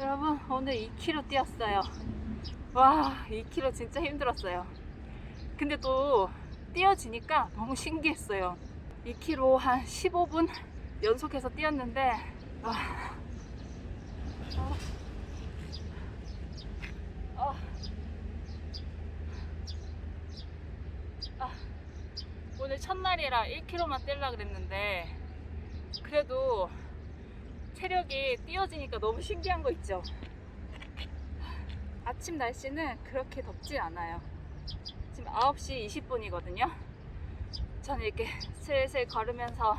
여러분 오늘 2km 뛰었어요. 와 2km 진짜 힘들었어요. 근데 또 뛰어지니까 너무 신기했어요. 2km 한 15분 연속해서 뛰었는데 와. 아. 아. 아. 오늘 첫날이라 1km만 뛰려고 그랬는데 그래도 체력이 띄어지니까 너무 신기한 거 있죠. 아침 날씨는 그렇게 덥진 않아요. 지금 9시 20분이거든요. 저는 이렇게 슬슬 걸으면서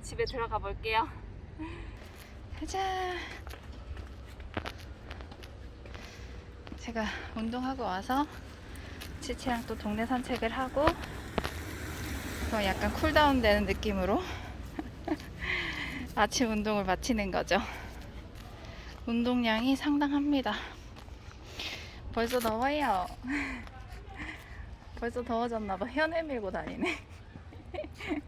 집에 들어가 볼게요. 가자. 제가 운동하고 와서 치치랑 또 동네 산책을 하고 또 약간 쿨다운 되는 느낌으로 아침 운동을 마치는 거죠. 운동량이 상당합니다. 벌써 더워요. 벌써 더워졌나봐. 현에 밀고 다니네.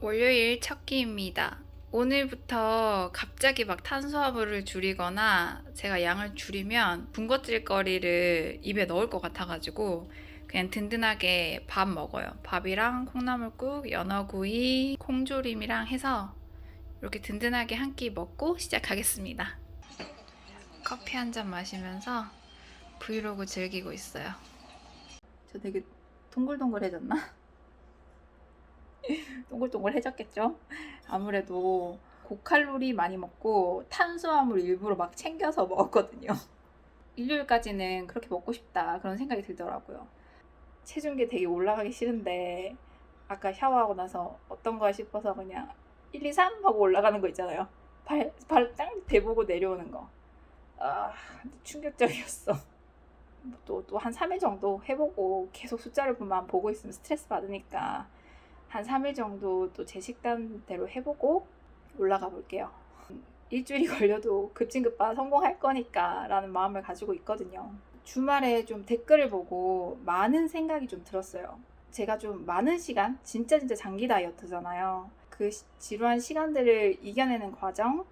월요일 첫 끼입니다. 오늘부터 갑자기 막 탄수화물을 줄이거나 제가 양을 줄이면 군것질거리를 입에 넣을 것 같아가지고 그냥 든든하게 밥 먹어요. 밥이랑 콩나물국, 연어구이, 콩조림이랑 해서 이렇게 든든하게 한 끼 먹고 시작하겠습니다. 커피 한 잔 마시면서 브이로그 즐기고 있어요. 저 되게 동글동글해졌나? 동글동글해졌겠죠? 아무래도 고칼로리 많이 먹고 탄수화물 일부러 막 챙겨서 먹었거든요. 일요일까지는 그렇게 먹고 싶다 그런 생각이 들더라고요. 체중계 되게 올라가기 싫은데 아까 샤워하고 나서 어떤 거야 싶어서 그냥 1, 2, 3 하고 올라가는 거 있잖아요. 발, 발 땅 대보고 내려오는 거. 아, 충격적이었어. 또, 또 한 3일 정도 해보고 계속 숫자를 보면 보고 있으면 스트레스 받으니까 한 3일 정도 또 제 식단대로 해보고 올라가 볼게요. 일주일이 걸려도 급진급파 성공할 거니까 라는 마음을 가지고 있거든요. 주말에 좀 댓글을 보고 많은 생각이 좀 들었어요. 제가 좀 많은 시간, 진짜 진짜 장기 다이어트잖아요. 그 시- 지루한 시간들을 이겨내는 과정,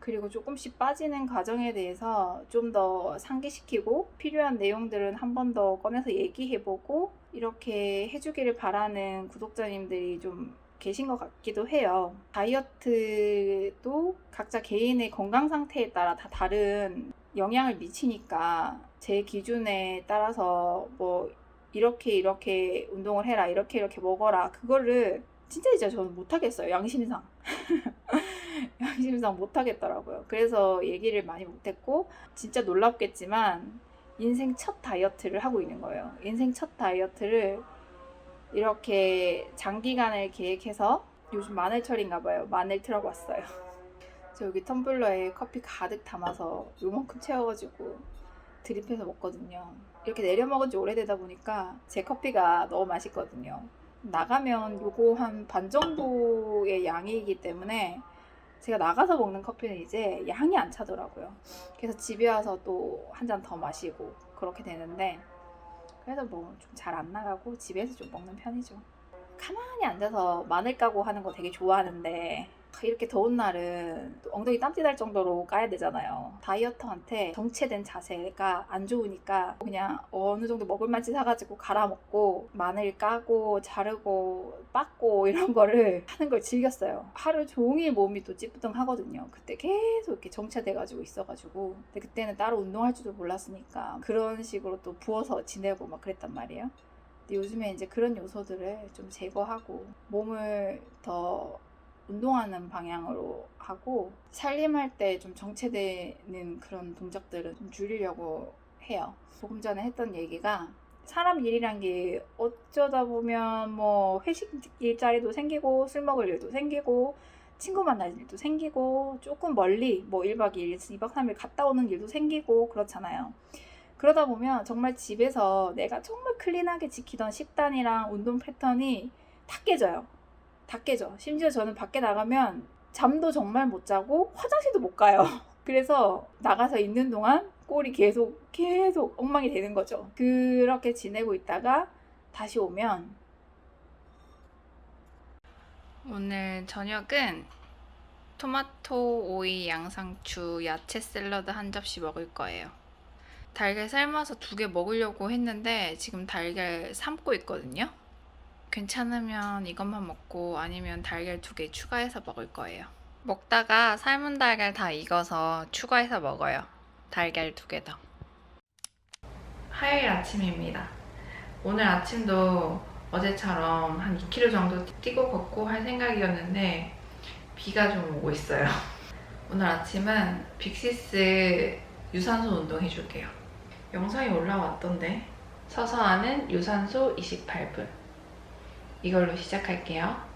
그리고 조금씩 빠지는 과정에 대해서 좀 더 상기시키고 필요한 내용들은 한 번 더 꺼내서 얘기해보고 이렇게 해주기를 바라는 구독자님들이 좀 계신 것 같기도 해요. 다이어트도 각자 개인의 건강 상태에 따라 다 다른 영향을 미치니까 제 기준에 따라서 뭐 이렇게 이렇게 운동을 해라 이렇게 이렇게 먹어라 그거를 진짜 진짜 저는 못하겠어요 양심상. 양심상 못하겠더라고요. 그래서 얘기를 많이 못했고 진짜 놀랍겠지만 인생 첫 다이어트를 하고 있는 거예요. 인생 첫 다이어트를 이렇게 장기간을 계획해서 요즘 마늘철인가 봐요. 마늘 틀어 왔어요. 저 여기 텀블러에 커피 가득 담아서 요만큼 채워가지고 드립해서 먹거든요. 이렇게 내려 먹은 지 오래되다 보니까 제 커피가 너무 맛있거든요. 나가면 요거 한 반 정도의 양이기 때문에 제가 나가서 먹는 커피는 이제 양이 안 차더라고요. 그래서 집에 와서 또 한 잔 더 마시고 그렇게 되는데 그래서 뭐 좀 잘 안 나가고 집에서 좀 먹는 편이죠. 가만히 앉아서 마늘 까고 하는 거 되게 좋아하는데 이렇게 더운 날은 또 엉덩이 땀띠 날 정도로 까야 되잖아요. 다이어터한테 정체된 자세가 안 좋으니까 그냥 어느 정도 먹을 만치 사가지고 갈아 먹고 마늘 까고 자르고 빻고 이런 거를 하는 걸 즐겼어요. 하루 종일 몸이 또 찌뿌둥하거든요. 그때 계속 이렇게 정체돼가지고 있어가지고 근데 그때는 따로 운동할 줄도 몰랐으니까 그런 식으로 또 부어서 지내고 막 그랬단 말이에요. 요즘에 이제 그런 요소들을 좀 제거하고 몸을 더 운동하는 방향으로 하고 살림할 때 좀 정체되는 그런 동작들을 좀 줄이려고 해요. 조금 전에 했던 얘기가 사람 일이란 게 어쩌다 보면 뭐 회식 일자리도 생기고 술 먹을 일도 생기고 친구 만날 일도 생기고 조금 멀리 뭐 1박 2일, 2박 3일 갔다 오는 일도 생기고 그렇잖아요. 그러다 보면 정말 집에서 내가 정말 클린하게 지키던 식단이랑 운동 패턴이 다 깨져요. 다 깨져. 심지어 저는 밖에 나가면 잠도 정말 못 자고 화장실도 못 가요. 그래서 나가서 있는 동안 꼴이 계속 계속 엉망이 되는 거죠. 그렇게 지내고 있다가 다시 오면 오늘 저녁은 토마토, 오이, 양상추, 야채 샐러드 한 접시 먹을 거예요. 달걀 삶아서 두 개 먹으려고 했는데 지금 달걀 삶고 있거든요. 괜찮으면 이것만 먹고 아니면 달걀 두 개 추가해서 먹을 거예요. 먹다가 삶은 달걀 다 익어서 추가해서 먹어요. 달걀 두 개 더. 화요일 아침입니다. 오늘 아침도 어제처럼 한 2km 정도 뛰고 걷고 할 생각이었는데 비가 좀 오고 있어요. 오늘 아침은 빅시스 유산소 운동 해줄게요. 영상이 올라왔던데 서서 하는 유산소 28분 이걸로 시작할게요.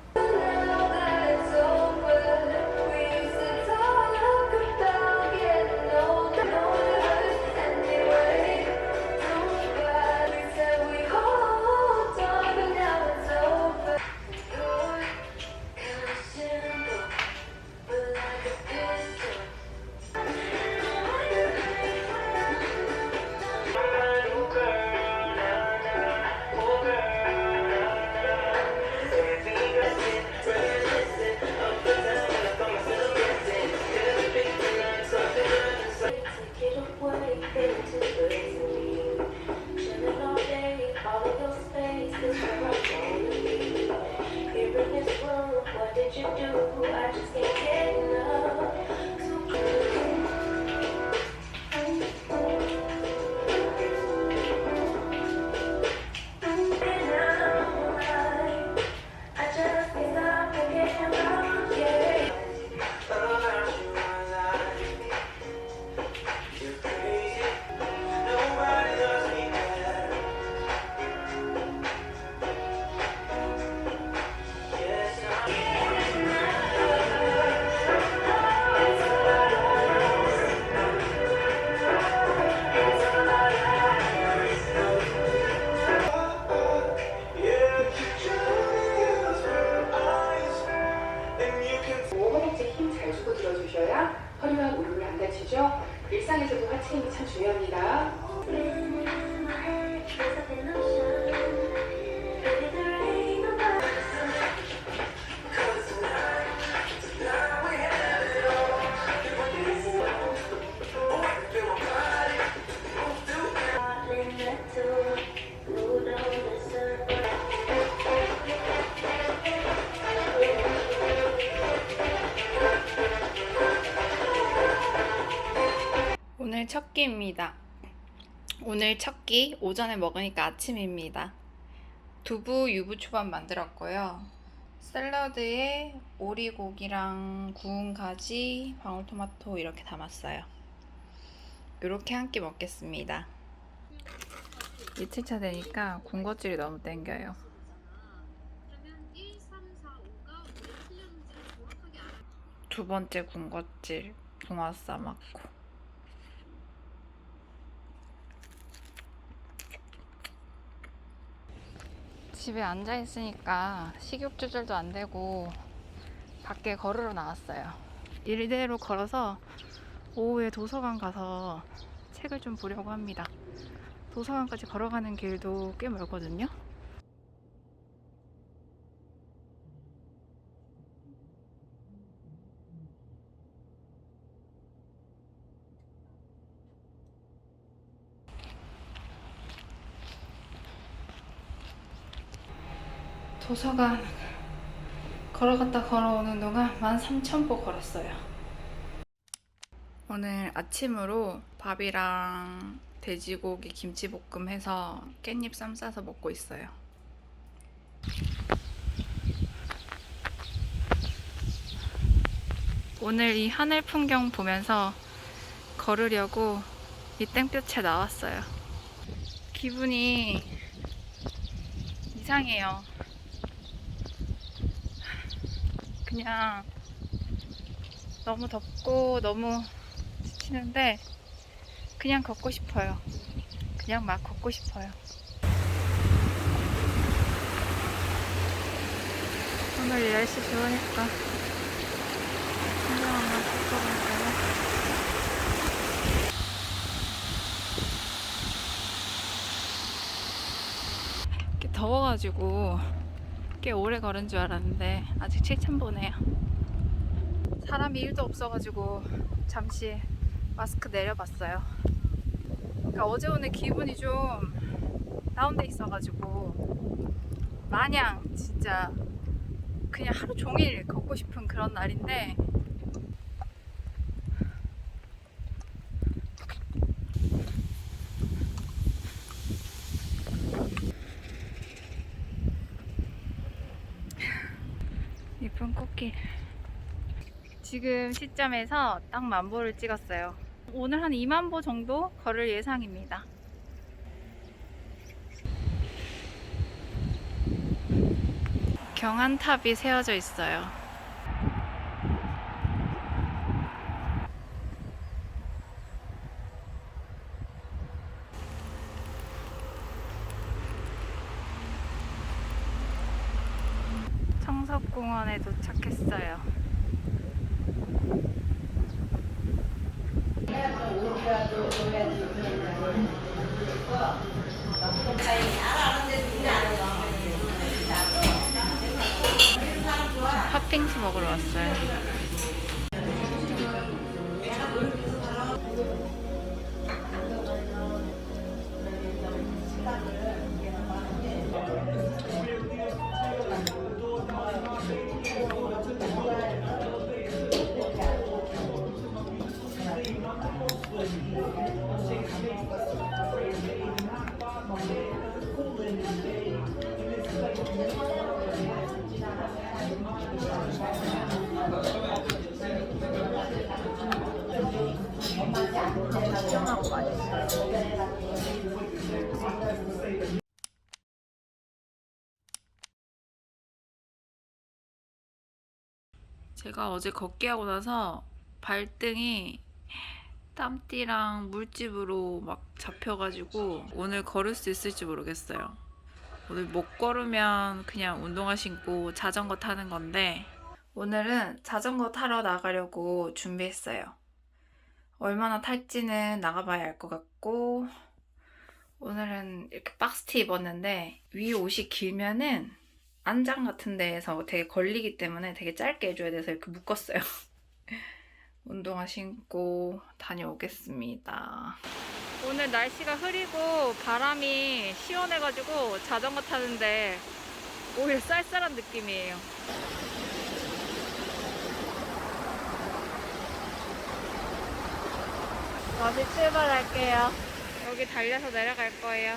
오늘 첫 끼입니다. 오늘 첫 끼 오전에 먹으니까 아침입니다. 두부 유부초밥 만들었고요. 샐러드에 오리고기랑 구운 가지, 방울토마토 이렇게 담았어요. 이렇게 한 끼 먹겠습니다. 이틀차 되니까 군것질이 너무 땡겨요. 두 번째 군것질 붕어 싸 먹고 집에 앉아 있으니까 식욕 조절도 안 되고 밖에 걸으러 나왔어요. 이대로 걸어서 오후에 도서관 가서 책을 좀 보려고 합니다. 도서관까지 걸어가는 길도 꽤 멀거든요. 도서관 걸어갔다 걸어오는 동안 13,000보 걸었어요. 오늘 아침으로 밥이랑 돼지고기 김치볶음 해서 깻잎 쌈 싸서 먹고 있어요. 오늘 이 하늘 풍경 보면서 걸으려고 이 땡볕에 나왔어요. 기분이 이상해요. 그냥 너무 덥고 너무 지치는데 그냥 걷고 싶어요. 그냥 막 걷고 싶어요. 오늘 이 날씨 좋으니까 그냥 막 걷고 갈까요? 이렇게 더워가지고 꽤 오래 걸은 줄 알았는데 아직 7,000보네요. 사람이 1도 없어가지고 잠시 마스크 내려봤어요. 그러니까 어제 오늘 기분이 좀 다운돼 있어가지고 마냥 진짜 그냥 하루 종일 걷고 싶은 그런 날인데 예쁜 꽃길 지금 시점에서 딱 만보를 찍었어요. 오늘 한 2만 보 정도 걸을 예상입니다. 경안탑이 세워져 있어요 청석공원에 도착했어요. 팥빙수 먹으러 왔어요. 제가 어제 걷기 하고 나서 발등이 땀띠랑 물집으로 막 잡혀가지고 오늘 걸을 수 있을지 모르겠어요. 오늘 못 걸으면 그냥 운동화 신고 자전거 타는 건데 오늘은 자전거 타러 나가려고 준비했어요. 얼마나 탈지는 나가봐야 알 것 같고 오늘은 이렇게 박스티 입었는데 위 옷이 길면은 안장 같은 데에서 되게 걸리기 때문에 되게 짧게 해줘야 돼서 이렇게 묶었어요. 운동화 신고 다녀오겠습니다. 오늘 날씨가 흐리고 바람이 시원해가지고 자전거 타는데 오히려 쌀쌀한 느낌이에요. 다시 출발할게요. 여기 달려서 내려갈 거예요.